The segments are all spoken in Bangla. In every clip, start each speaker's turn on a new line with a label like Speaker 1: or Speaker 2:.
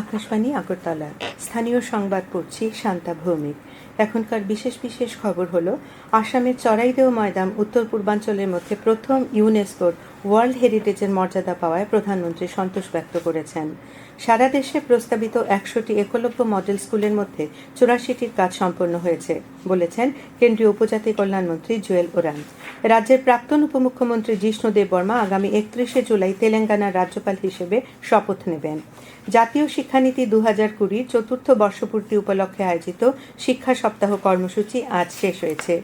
Speaker 1: আকাশবাণী আগরতলা স্থানীয় সংবাদ পড়ছি শান্তা ভৌমিক এখনকার বিশেষ বিশেষ খবর হলো আসামের চড়াইদেও ময়দাম উত্তর পূর্বাঞ্চলের মধ্যে প্রথম ইউনেস্কোর ওয়ার্ল্ড হেরিটেজের মর্যাদা পাওয়ায় প্রধানমন্ত্রী সন্তোষ ব্যক্ত করেছেন সারা দেশে প্রস্তাবিত একশোটি একলব্য মডেল স্কুলের মধ্যে চুরাশিটির কাজ সম্পন্ন হয়েছে বলেছেন কেন্দ্রীয় উপজাতি কল্যাণমন্ত্রী জুয়েল ওরান রাজ্যের প্রাক্তন উপমুখ্যমন্ত্রী জিষ্ণু দেববর্মা আগামী একত্রিশে জুলাই তেলেঙ্গানার রাজ্যপাল হিসেবে শপথ নেবেন জাতীয় শিক্ষানীতি দু হাজার কুড়ির চতুর্থ বর্ষপূর্তি উপলক্ষে আয়োজিত শিক্ষা সপ্তাহ কর্মসূচি আজ শেষ হয়েছে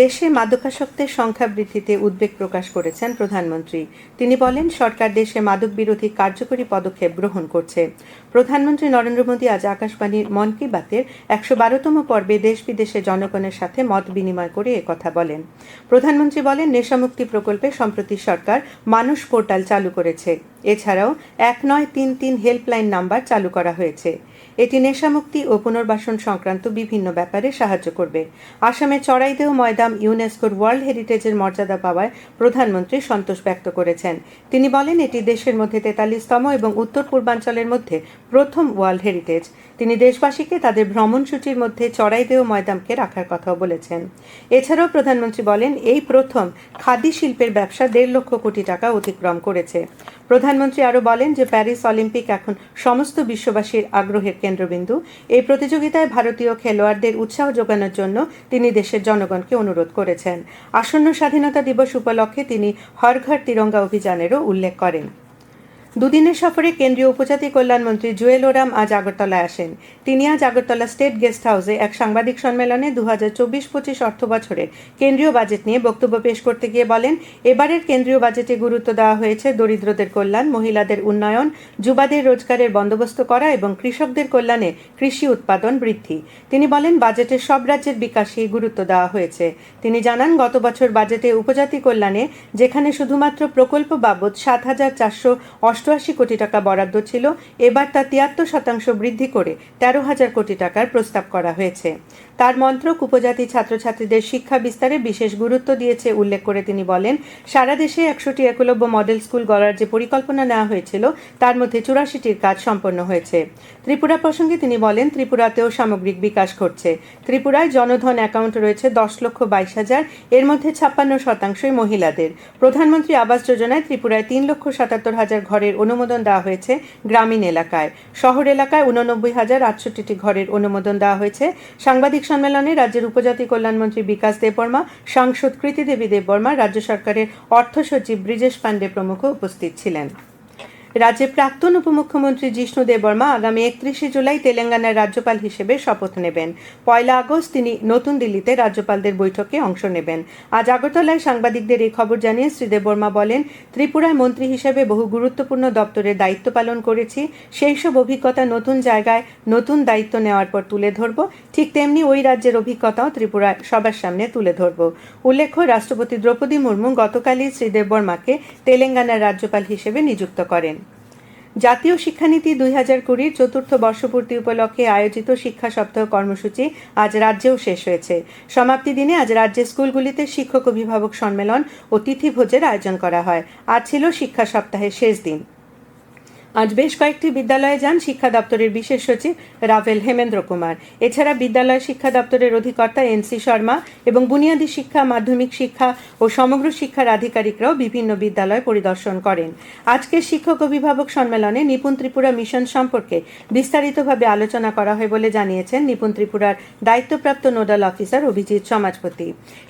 Speaker 1: দেশে মাদকাসক্তের সংখ্যা বৃদ্ধিতে উদ্বেগ প্রকাশ করেছেন প্রধানমন্ত্রী তিনি বলেন সরকার দেশে মাদক বিরোধী কার্যকরী পদক্ষেপ গ্রহণ করছে প্রধানমন্ত্রী নরেন্দ্র মোদী আজ আকাশবাণীর মন কি বাতের একশো বারোতম পর্বে দেশ বিদেশে জনগণের সাথে মত বিনিময় করে কথা বলেন প্রধানমন্ত্রী বলেন নেশামুক্তি প্রকল্পে সম্প্রতি সরকার মানুষ পোর্টাল চালু করেছে এছাড়াও এক নয় তিন তিন হেল্পলাইন নাম্বার চালু করা হয়েছে এটি নেশামুক্তি ও পুনর্বাসন সংক্রান্ত বিভিন্ন ব্যাপারে সাহায্য করবে আসামে চড়াইদেহ ময়দাম ইউনেস্কোর ওয়ার্ল্ড হেরিটেজের মর্যাদা পাওয়ায় প্রধানমন্ত্রী সন্তোষ ব্যক্ত করেছেন তিনি বলেন এটি দেশের মধ্যে তেতাল্লিশতম এবং উত্তর পূর্বাঞ্চলের মধ্যে প্রথম ওয়ার্ল্ড হেরিটেজ তিনি দেশবাসীকে তাদের ভ্রমণসূচির মধ্যে চড়াইদেহ ময়দামকে রাখার কথাও বলেছেন এছাড়াও প্রধানমন্ত্রী বলেন এই প্রথম খাদি শিল্পের ব্যবসা দেড় লক্ষ কোটি টাকা অতিক্রম করেছে প্রধান প্রধানমন্ত্রী আরও বলেন যে প্যারিস অলিম্পিক এখন সমস্ত বিশ্ববাসীর আগ্রহের কেন্দ্রবিন্দু এই প্রতিযোগিতায় ভারতীয় খেলোয়াড়দের উৎসাহ যোগানোর জন্য তিনি দেশের জনগণকে অনুরোধ করেছেন আসন্ন স্বাধীনতা দিবস উপলক্ষে তিনি হর ঘর তিরঙ্গা অভিযানেরও উল্লেখ করেন দুদিনের সফরে কেন্দ্রীয় উপজাতি কল্যাণমন্ত্রী জুয়েল ওরাম আজ আগরতলায় আসেন তিনি আজ আগরতলা স্টেট গেস্ট হাউসে এক সাংবাদিক সম্মেলনে দু হাজার চব্বিশ পঁচিশ অর্থ বছরের কেন্দ্রীয় বাজেট নিয়ে বক্তব্য পেশ করতে গিয়ে বলেন এবারের কেন্দ্রীয় বাজেটে গুরুত্ব দেওয়া হয়েছে দরিদ্রদের কল্যাণ মহিলাদের উন্নয়ন যুবাদের রোজগারের বন্দোবস্ত করা এবং কৃষকদের কল্যাণে কৃষি উৎপাদন বৃদ্ধি তিনি বলেন বাজেটে সব রাজ্যের বিকাশেই গুরুত্ব দেওয়া হয়েছে তিনি জানান গত বছর বাজেটে উপজাতি কল্যাণে যেখানে শুধুমাত্র প্রকল্প বাবদ সাত হাজার চারশো অষ্টআশি কোটি টাকা বরাদ্দ ছিল এবার তা তিয়াত্তর শতাংশ বৃদ্ধি করে তেরো হাজার কোটি টাকার প্রস্তাব করা হয়েছে তার মন্ত্রক উপজাতি ছাত্রছাত্রীদের শিক্ষা বিস্তারে বিশেষ গুরুত্ব দিয়েছে উল্লেখ করে তিনি বলেন সারা দেশে একশোটি একলব্য মডেল স্কুল গড়ার যে পরিকল্পনা নেওয়া হয়েছিল তার মধ্যে চুরাশিটির কাজ সম্পন্ন হয়েছে ত্রিপুরা প্রসঙ্গে তিনি বলেন ত্রিপুরাতেও সামগ্রিক বিকাশ ঘটছে ত্রিপুরায় জনধন অ্যাকাউন্ট রয়েছে দশ লক্ষ বাইশ হাজার এর মধ্যে ছাপ্পান্ন শতাংশই মহিলাদের প্রধানমন্ত্রী আবাস যোজনায় ত্রিপুরায় তিন লক্ষ সাতাত্তর হাজার ঘরের ঘরের অনুমোদন দেওয়া হয়েছে গ্রামীণ এলাকায় শহর এলাকায় উননব্বই হাজার আটষট্টিটি ঘরের অনুমোদন দেওয়া হয়েছে সাংবাদিক সম্মেলনে রাজ্যের উপজাতি কল্যাণমন্ত্রী বিকাশ দেববর্মা সাংসদ কৃতি দেবী দেববর্মা রাজ্য সরকারের অর্থ সচিব ব্রিজেশ পাণ্ডে প্রমুখ উপস্থিত ছিলেন রাজ্যে প্রাক্তন উপমুখ্যমন্ত্রী জিষ্ণু দেববর্মা আগামী একত্রিশে জুলাই তেলেঙ্গানার রাজ্যপাল হিসেবে শপথ নেবেন পয়লা আগস্ট তিনি নতুন দিল্লিতে রাজ্যপালদের বৈঠকে অংশ নেবেন আজ আগরতলায় সাংবাদিকদের এই খবর জানিয়ে শ্রী দেববর্মা বলেন ত্রিপুরায় মন্ত্রী হিসেবে বহু গুরুত্বপূর্ণ দপ্তরের দায়িত্ব পালন করেছি সেই সব অভিজ্ঞতা নতুন জায়গায় নতুন দায়িত্ব নেওয়ার পর তুলে ধরব ঠিক তেমনি ওই রাজ্যের অভিজ্ঞতাও ত্রিপুরায় সবার সামনে তুলে ধরব উল্লেখ্য রাষ্ট্রপতি দ্রৌপদী মুর্মু গতকালই শ্রী বর্মাকে তেলেঙ্গানার রাজ্যপাল হিসেবে নিযুক্ত করেন জাতীয় শিক্ষানীতি দুই হাজার কুড়ির চতুর্থ বর্ষপূর্তি উপলক্ষে আয়োজিত শিক্ষা সপ্তাহ কর্মসূচি আজ রাজ্যেও শেষ হয়েছে সমাপ্তি দিনে আজ রাজ্যের স্কুলগুলিতে শিক্ষক অভিভাবক সম্মেলন ও তিথিভোজের আয়োজন করা হয় আজ ছিল শিক্ষা সপ্তাহের শেষ দিন আজ বেশ কয়েকটি বিদ্যালয়ে যান শিক্ষা দপ্তরের বিশেষ সচিব রাভেল হেমেন্দ্র কুমার এছাড়া বিদ্যালয় শিক্ষা দপ্তরের অধিকর্তা এনসি শর্মা এবং বুনিয়াদী শিক্ষা মাধ্যমিক শিক্ষা ও সমগ্র শিক্ষার আধিকারিকরাও বিভিন্ন বিদ্যালয় পরিদর্শন করেন আজকের শিক্ষক অভিভাবক সম্মেলনে নিপুণ ত্রিপুরা মিশন সম্পর্কে বিস্তারিতভাবে আলোচনা করা হয় বলে জানিয়েছেন নিপুণ ত্রিপুরার দায়িত্বপ্রাপ্ত নোডাল অফিসার অভিজিৎ সমাজপতি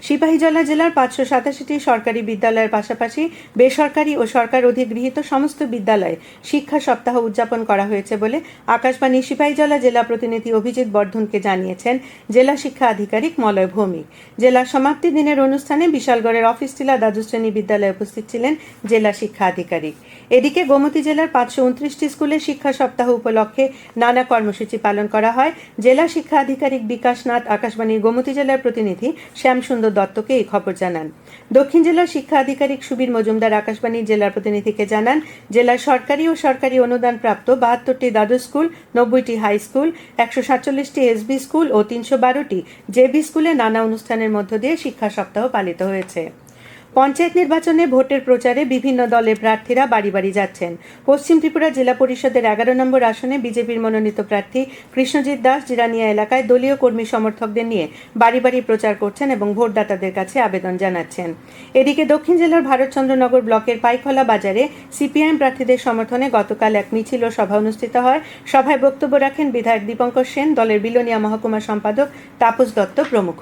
Speaker 1: সিপাহীজলা জেলার পাঁচশো সাতাশিটি সরকারি বিদ্যালয়ের পাশাপাশি বেসরকারি ও সরকার অধিগৃহীত সমস্ত বিদ্যালয়ে শিক্ষা শিক্ষা সপ্তাহ উদযাপন করা হয়েছে বলে আকাশবাণী সিপাহীজলা জেলা প্রতিনিধি অভিজিৎ বর্ধনকে জানিয়েছেন জেলা শিক্ষা আধিকারিক মলয় ভৌমিক জেলা সমাপ্তি দিনের অনুষ্ঠানে বিশালগড়ের অফিস টিলা দ্বাদশ্রেণী বিদ্যালয়ে উপস্থিত ছিলেন জেলা শিক্ষা আধিকারিক এদিকে গোমতী জেলার পাঁচশো উনত্রিশটি স্কুলে শিক্ষা সপ্তাহ উপলক্ষে নানা কর্মসূচি পালন করা হয় জেলা শিক্ষা আধিকারিক বিকাশ নাথ আকাশবাণীর গোমতী জেলার প্রতিনিধি শ্যামসুন্দর দত্তকে এই খবর জানান দক্ষিণ জেলার শিক্ষা আধিকারিক সুবীর মজুমদার আকাশবাণীর জেলার প্রতিনিধিকে জানান জেলার সরকারি ও সরকার সরকারি অনুদান প্রাপ্ত বাহাত্তরটি দ্বাদশ স্কুল নব্বইটি হাই স্কুল একশো সাতচল্লিশটি এসবি স্কুল ও তিনশো বারোটি জেবি স্কুলে নানা অনুষ্ঠানের মধ্য দিয়ে শিক্ষা সপ্তাহ পালিত হয়েছে পঞ্চায়েত নির্বাচনে ভোটের প্রচারে বিভিন্ন দলের প্রার্থীরা বাড়ি বাড়ি যাচ্ছেন পশ্চিম ত্রিপুরা জেলা পরিষদের এগারো নম্বর আসনে বিজেপির মনোনীত প্রার্থী কৃষ্ণজিৎ দাস জিরানিয়া এলাকায় দলীয় কর্মী সমর্থকদের নিয়ে বাড়ি বাড়ি প্রচার করছেন এবং ভোটদাতাদের কাছে আবেদন জানাচ্ছেন এদিকে দক্ষিণ জেলার ভারতচন্দ্রনগর ব্লকের পাইখলা বাজারে সিপিআইএম প্রার্থীদের সমর্থনে গতকাল এক মিছিল ও সভা অনুষ্ঠিত হয় সভায় বক্তব্য রাখেন বিধায়ক দীপঙ্কর সেন দলের বিলোনিয়া মহকুমা সম্পাদক তাপস দত্ত প্রমুখ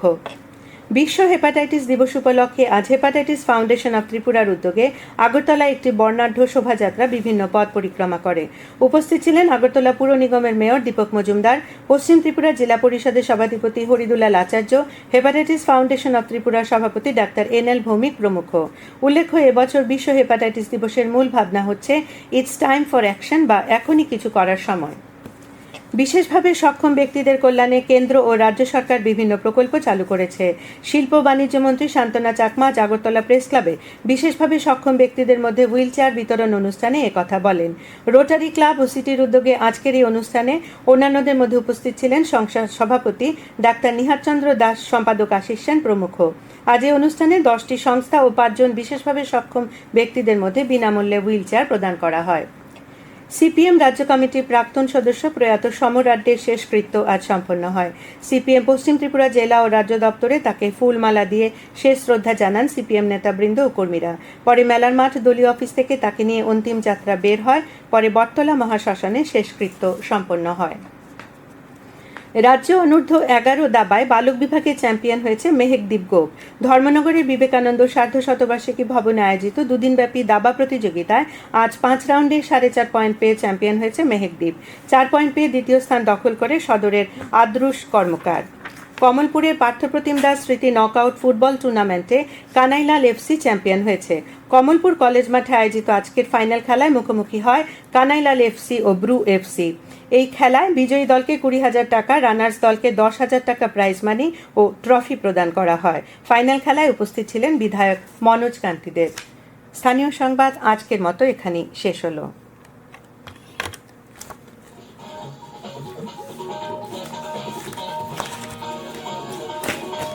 Speaker 1: বিশ্ব হেপাটাইটিস দিবস উপলক্ষে আজ হেপাটাইটিস ফাউন্ডেশন অফ ত্রিপুরার উদ্যোগে আগরতলায় একটি বর্ণাঢ্য শোভাযাত্রা বিভিন্ন পথ পরিক্রমা করে উপস্থিত ছিলেন আগরতলা পুর নিগমের মেয়র দীপক মজুমদার পশ্চিম ত্রিপুরা জেলা পরিষদের সভাধিপতি Haridulal Acharya hepatitis foundation of ত্রিপুরার সভাপতি ডাক্তার এন এল ভৌমিক প্রমুখ উল্লেখ্য এবছর বিশ্ব হেপাটাইটিস দিবসের মূল ভাবনা হচ্ছে ইটস টাইম ফর অ্যাকশন বা এখনই কিছু করার সময় বিশেষভাবে সক্ষম ব্যক্তিদের কল্যাণে কেন্দ্র ও রাজ্য সরকার বিভিন্ন প্রকল্প চালু করেছে শিল্প বাণিজ্য মন্ত্রী শান্তনা চাকমা জাগরতলা প্রেস ক্লাবে বিশেষভাবে সক্ষম ব্যক্তিদের মধ্যে হুইল চেয়ার বিতরণ অনুষ্ঠানে একথা বলেন রোটারি ক্লাব ও সিটির উদ্যোগে আজকের এই অনুষ্ঠানে অন্যান্যদের মধ্যে উপস্থিত ছিলেন সংসদ সভাপতি ডাক্তার নিহারচন্দ্র দাস সম্পাদক আশিস সেন প্রমুখ আজ এই অনুষ্ঠানে দশটি সংস্থা ও পাঁচজন বিশেষভাবে সক্ষম ব্যক্তিদের মধ্যে বিনামূল্যে হুইল চেয়ার প্রদান করা হয় সিপিএম রাজ্য কমিটির প্রাক্তন সদস্য প্রয়াত সমরাড্ডের শেষকৃত্য আজ সম্পন্ন হয় সিপিএম পশ্চিম ত্রিপুরা জেলা ও রাজ্য দপ্তরে তাকে ফুলমালা দিয়ে শেষ শ্রদ্ধা জানান সিপিএম নেতাবৃন্দ ও কর্মীরা পরে মেলার মাঠ দলীয় অফিস থেকে তাকে নিয়ে অন্তিম যাত্রা বের হয় পরে বটতলা মহাশ্মশানে শেষকৃত্য সম্পন্ন হয় রাজ্য অনূর্ধ্ব এগারো দাবায় বালক বিভাগে চ্যাম্পিয়ন হয়েছে মেহেকদীপ গোপ ধর্মনগরের বিবেকানন্দ সার্ধ শতবার্ষিকী ভবনে আয়োজিত দুদিনব্যাপী দাবা প্রতিযোগিতায় আজ পাঁচ রাউন্ডে সাড়ে চার পয়েন্ট পেয়ে চ্যাম্পিয়ন হয়েছে মেহেকদ্বীপ চার পয়েন্ট পেয়ে দ্বিতীয় স্থান দখল করে সদরের আদ্রুশ কর্মকার কমলপুরের পার্থপ্রতিম দাস স্মৃতি নকআউট ফুটবল টুর্নামেন্টে কানাইলাল এফসি চ্যাম্পিয়ন হয়েছে কমলপুর কলেজ মাঠে আয়োজিত আজকের ফাইনাল খেলায় মুখোমুখি হয় কানাইলাল এফসি ও ব্রু এফসি এই খেলায় বিজয়ী দলকে কুড়ি হাজার টাকা রানার্স দলকে দশ হাজার টাকা প্রাইজ মানি ও ট্রফি প্রদান করা হয় ফাইনাল খেলায় উপস্থিত ছিলেন বিধায়ক মনোজ কান্তি দেব স্থানীয় সংবাদ আজকের মতো এখানেই শেষ হলো